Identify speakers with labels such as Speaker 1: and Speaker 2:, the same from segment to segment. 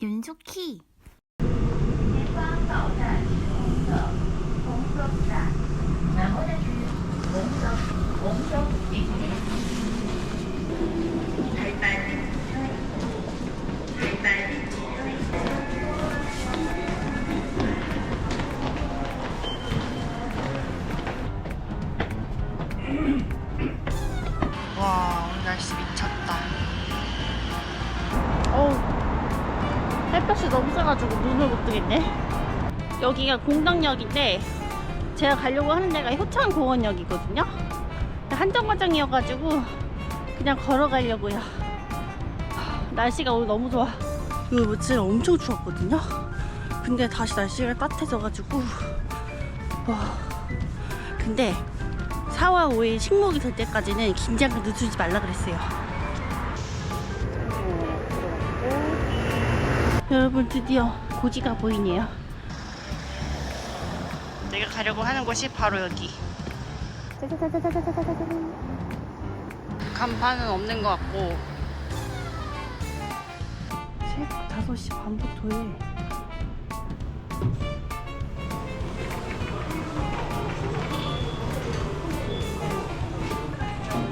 Speaker 1: 윤숙희 세가지고 눈을 못 뜨겠네. 여기가 공덕역인데 제가 가려고 하는 데가 효창공원역이거든요. 한정거장이어가지고 그냥 걸어가려고요. 하, 날씨가 오늘 너무 좋아. 이거 며칠 엄청 추웠거든요. 근데 다시 날씨가 따뜻해져가지고 와. 근데 4월 5일 식목이 될 때까지는 긴장을 늦추지 말라 그랬어요. 여러분 드디어 고지가 보이네요. 내가 가려고 하는 곳이 바로 여기. 간판은 없는 것 같고 새벽 5시 반부터에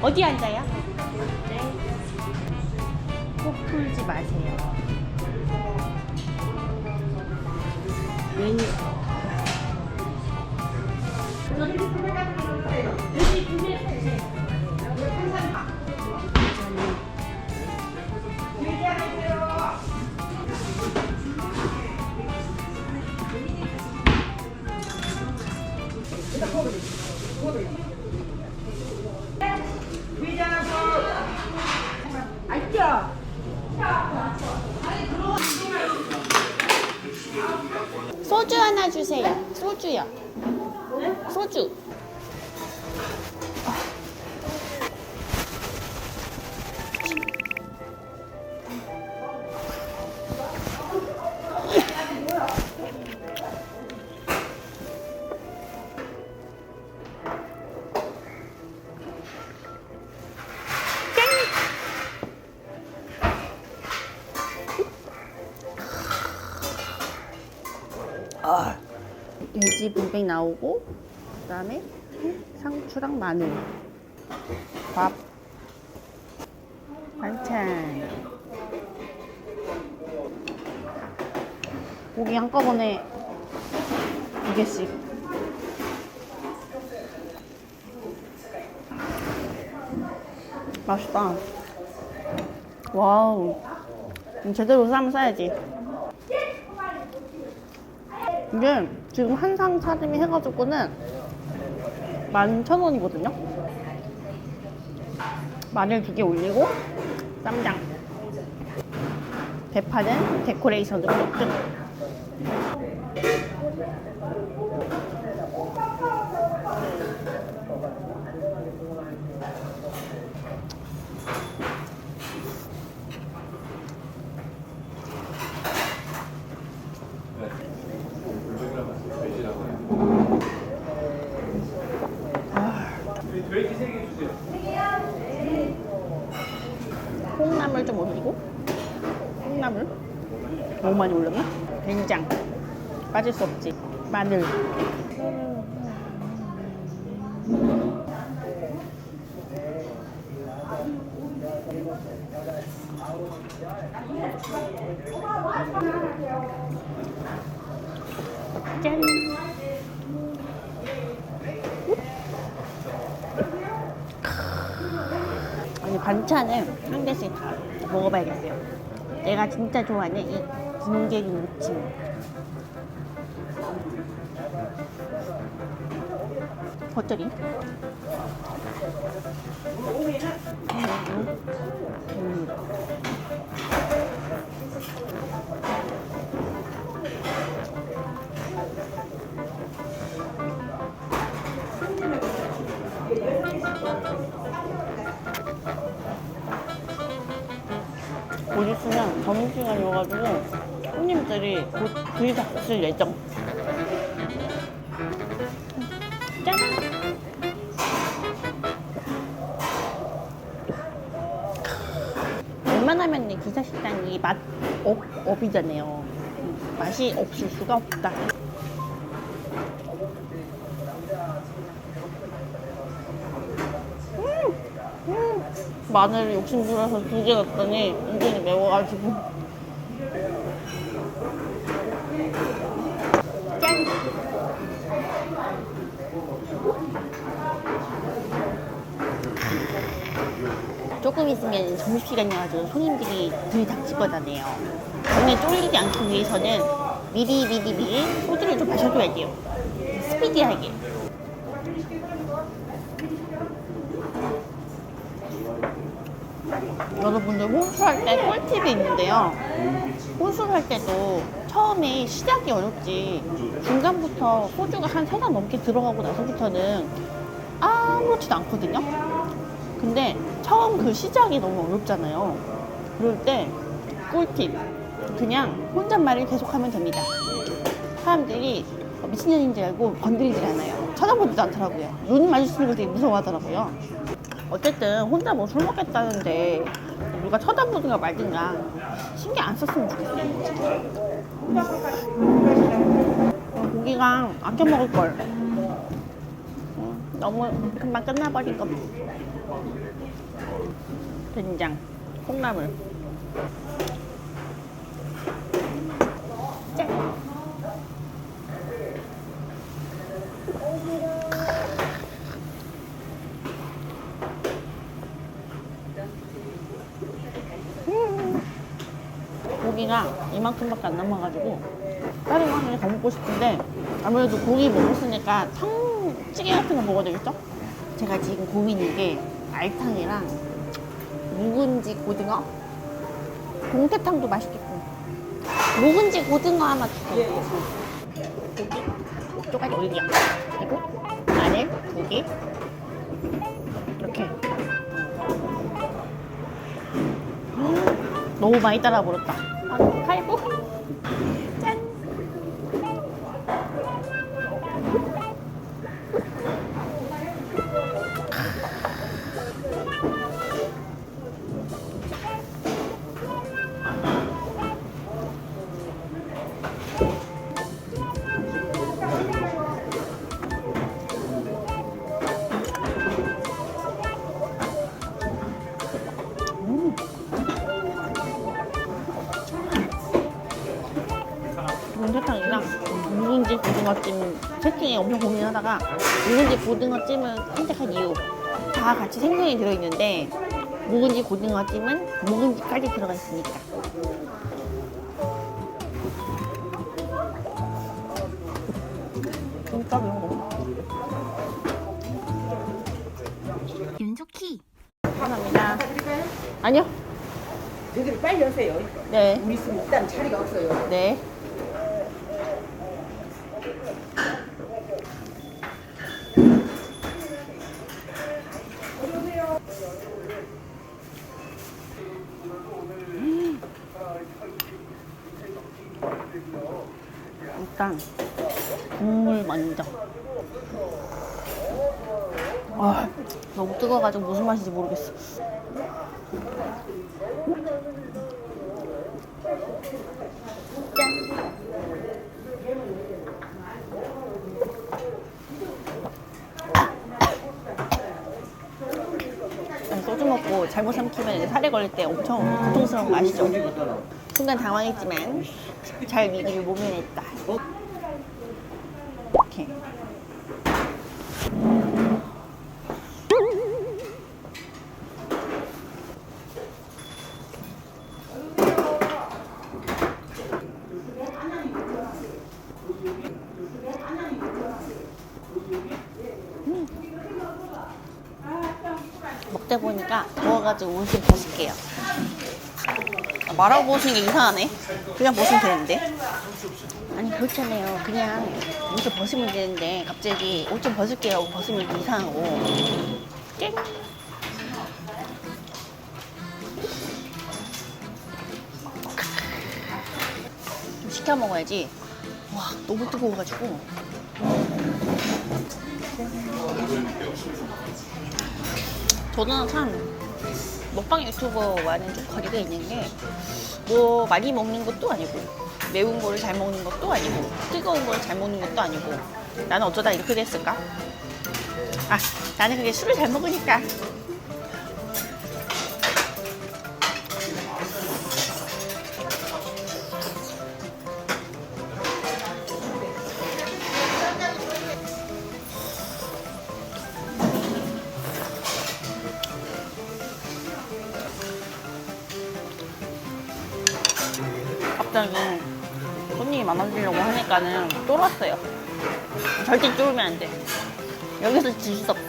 Speaker 1: 어디 앉아요? 네. 꼭 풀지 마세요. 메뉴. 소주 소주 나오고 그다음에 상추랑 마늘. 밥. 반찬. 고기 한꺼번에 두 개씩. 맛있다. 와우. 음, 제대로 싸면 싸야지. 이게 지금 한 상 차림이 해가지고는 11,000원이거든요. 마늘 두 개 올리고 쌈장 대파는 데코레이션으로 끝. 콩나물 좀 올리고? 콩나물? 너무 많이 올렸나? 된장. 빠질 수 없지. 마늘. 짠 반찬을 한 개씩 다 먹어봐야겠어요. 내가 진짜 좋아하는 이 김게리 무침. 겉절이. 음. 곧 있으면 점심시간이 와가지고 손님들이 곧 들이닥칠 예정. 짠! 얼마나 컵라면의 기사 식당이 맛 업, 업이잖아요. 음, 맛이 없을 수가 없다. 마늘을 욕심 부려서 두 개 넣었더니 은근히 매워가지고 짠! 조금 있으면 점심시간이어가지고 손님들이 들이닥칠 거잖아요. 오늘 쫄리지 않기 위해서는 미리 미리 미리 소주를 좀 마셔줘야 돼요. 스피디하게. 여러분들 혼술할 때 꿀팁이 있는데요. 혼술할 때도 처음에 시작이 어렵지 중간부터 소주가 한 세 잔 넘게 들어가고 나서부터는 아무렇지도 않거든요. 근데 처음 그 시작이 너무 어렵잖아요. 그럴 때 꿀팁. 그냥 혼잣말을 계속하면 됩니다. 사람들이 미친년인 줄 알고 건드리질 않아요. 쳐다보지도 않더라고요. 눈 마주치는 걸 되게 무서워하더라고요. 어쨌든 혼자 뭐 술 먹겠다는데 누가 쳐다보든가 말든가 신경 안 썼으면 좋겠어요. 어, 고기가 아껴 먹을 걸. 음, 너무 금방 끝나버린 거. 된장, 콩나물. 5분밖에 안 남아가지고 다른 거 하나 더 먹고 싶은데 아무래도 고기 먹었으니까 탕찌개 같은 거 먹어야 되겠죠? 제가 지금 고민인 게 알탕이랑 묵은지 고등어? 동태탕도 맛있겠고 묵은지 고등어 하나 주세요. 고기 이쪽까지 올려. 그리고 마늘 고기 이렇게. 너무 많이 따라 버렸다. 아, 칼 고등어찜 세팅에 엄청 고민하다가 묵은지 고등어찜을 선택한 이유 다 같이 생선이 들어있는데 묵은지 고등어찜은 묵은지까지 들어가 있으니까. 진짜 매워 윤석희. 감사합니다. 아니요.
Speaker 2: 여기를 빨리 오세요.
Speaker 1: 네.
Speaker 2: 우리 있으면 일단 자리가 없어요.
Speaker 1: 네. 일단 국물 먼저. 아, 너무 뜨거워가지고 무슨 맛인지 모르겠어. 아니, 소주 먹고 잘못 삼키면 이제 살에 걸릴 때 엄청 고통스러운 거 아시죠? 순간 당황했지만 잘 위기를 모면했다. 이렇게. 먹다 보니까 더워가지고 옷을 벗을게요. 아, 말하고 벗은 게 이상하네. 그냥 벗으면 되는데. 아니 그렇잖아요. 그냥 옷을 벗으면 되는데 갑자기 옷 좀 벗을게요 하고 벗으면 이상하고. 땡. 좀 시켜 먹어야지. 와 너무 뜨거워가지고. 저는 참 먹방 유튜버와는 좀 거리가 있는 게 뭐 많이 먹는 것도 아니고 매운 거를 잘 먹는 것도 아니고 뜨거운 걸 잘 먹는 것도 아니고 나는 어쩌다 이렇게 됐을까? 아 나는 그게 술을 잘 먹으니까 갑자기 손님이 많아지려고 하니까는 쫄았어요. 절대 쫄으면 안 돼. 여기서 질수 없어.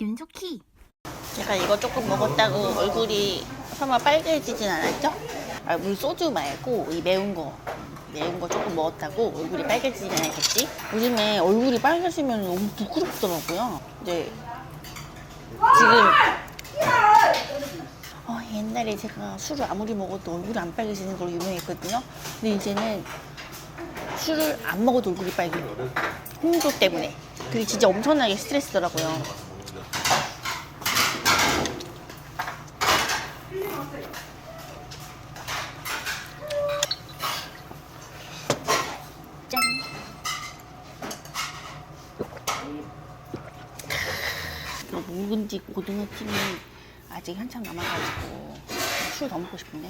Speaker 3: 윤석희
Speaker 1: 제가 이거 조금 먹었다고 얼굴이 설마 빨개지진 않았죠? 아, 물 소주 말고 이 매운 거. 매운 거 조금 먹었다고 얼굴이 빨개지진 않았겠지? 요즘에 얼굴이 빨개지면 너무 부끄럽더라고요. 이제 지금 어, 옛날에 제가 술을 아무리 먹어도 얼굴이 안 빨개지는 걸로 유명했거든요. 근데 이제는 술을 안 먹어도 얼굴이 빨개요. 홍조 때문에. 그게 진짜 엄청나게 스트레스더라고요. 짠. 이 묵은지 고등어찜이 아직 한참 남아가지고 술 더 먹고 싶은데.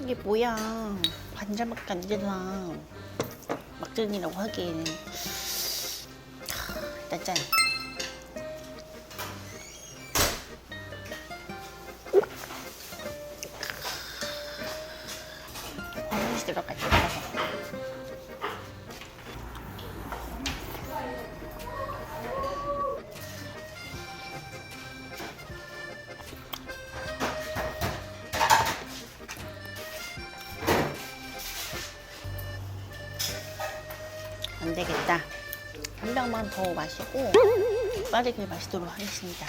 Speaker 1: 이게 뭐야? 반절밖에 안 되잖아. 막전이라고 하기에는 하, 일단 짠 한 병만 더 마시고 빠르게 마시도록 하겠습니다.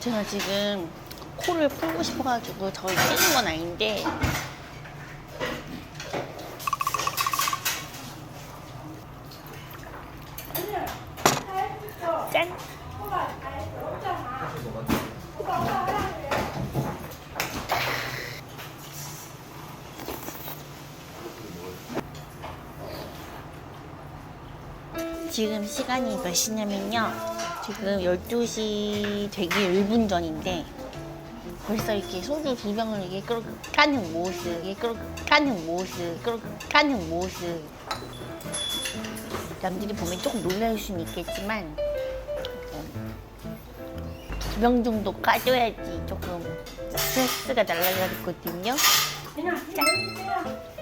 Speaker 1: 제가 지금 코를 풀고 싶어가지고 저를 찌는 건 아닌데 지금 시간이 몇 시냐면요. 지금 12시 되기 1분 전인데 벌써 이렇게 소주 두 병을 이게 끌고 까는 모습, 이게 끌고 까는 모습, 끌고 까는 모습. 남들이 보면 조금 놀랄 수는 있겠지만 두 병 정도 까줘야지 조금 스트레스가 날라가거든요. 짠!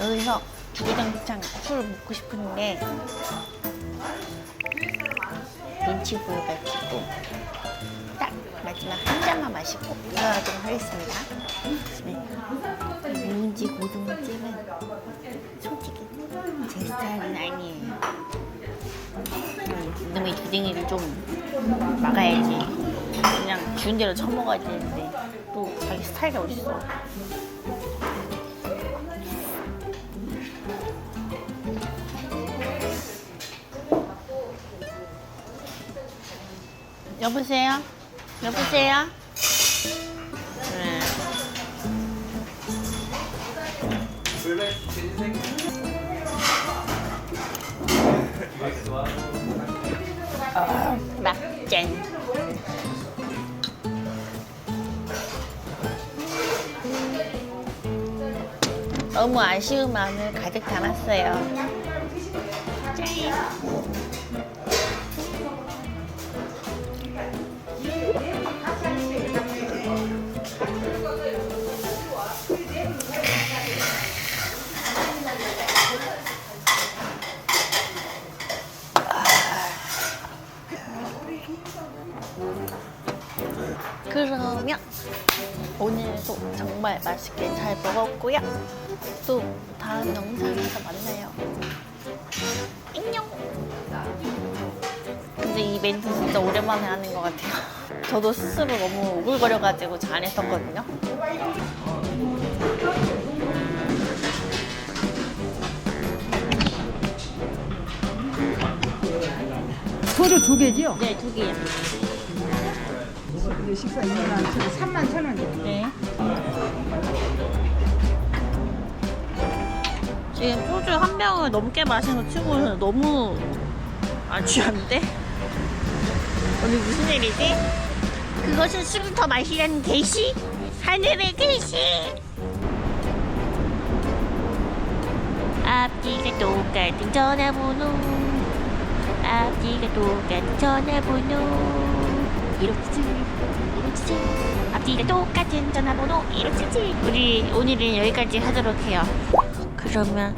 Speaker 1: 여기서 주구장창 술을 먹고 싶은데 눈치 보여가지고 딱 마지막 한 잔만 마시고 들어가도록 하겠습니다. 네. 묵은지 고등어찜은 솔직히 제 스타일은 아니에요. 음, 이놈의 주댕이를 좀 막아야지. 그냥 주는 대로 처먹어야 되는데 또 자기 스타일이 어딨어. 여보세요? 여보세요? 네. 막잔. 너무 아쉬운 마음을 가득 담았어요. 그러면 오늘도 정말 맛있게 잘 먹었고요. 또 다음 영상에서 만나요. 안녕. 근데 이 멘트 진짜 오랜만에 하는 것 같아요. 저도 스스로 너무 오글거려가지고 잘했었거든요.
Speaker 2: 소주 두 개지요?
Speaker 1: 네, 두 개요.
Speaker 2: 그 식사 2만 원, 3만 1천 원이요.
Speaker 1: 네. 지금 소주 한 병을 넘게 마신 거 치고는 너무 안 취한데? 오늘 무슨 일이지? 그것은 술을 더 마시라는 계시? 하늘의 계시? 앞뒤가 똑같은 전화번호 앞뒤가 똑같은 전화번호 이렇게 177 앞뒤가 똑같은 전화번호 1577 우리 오늘은 여기까지 하도록 해요. 그러면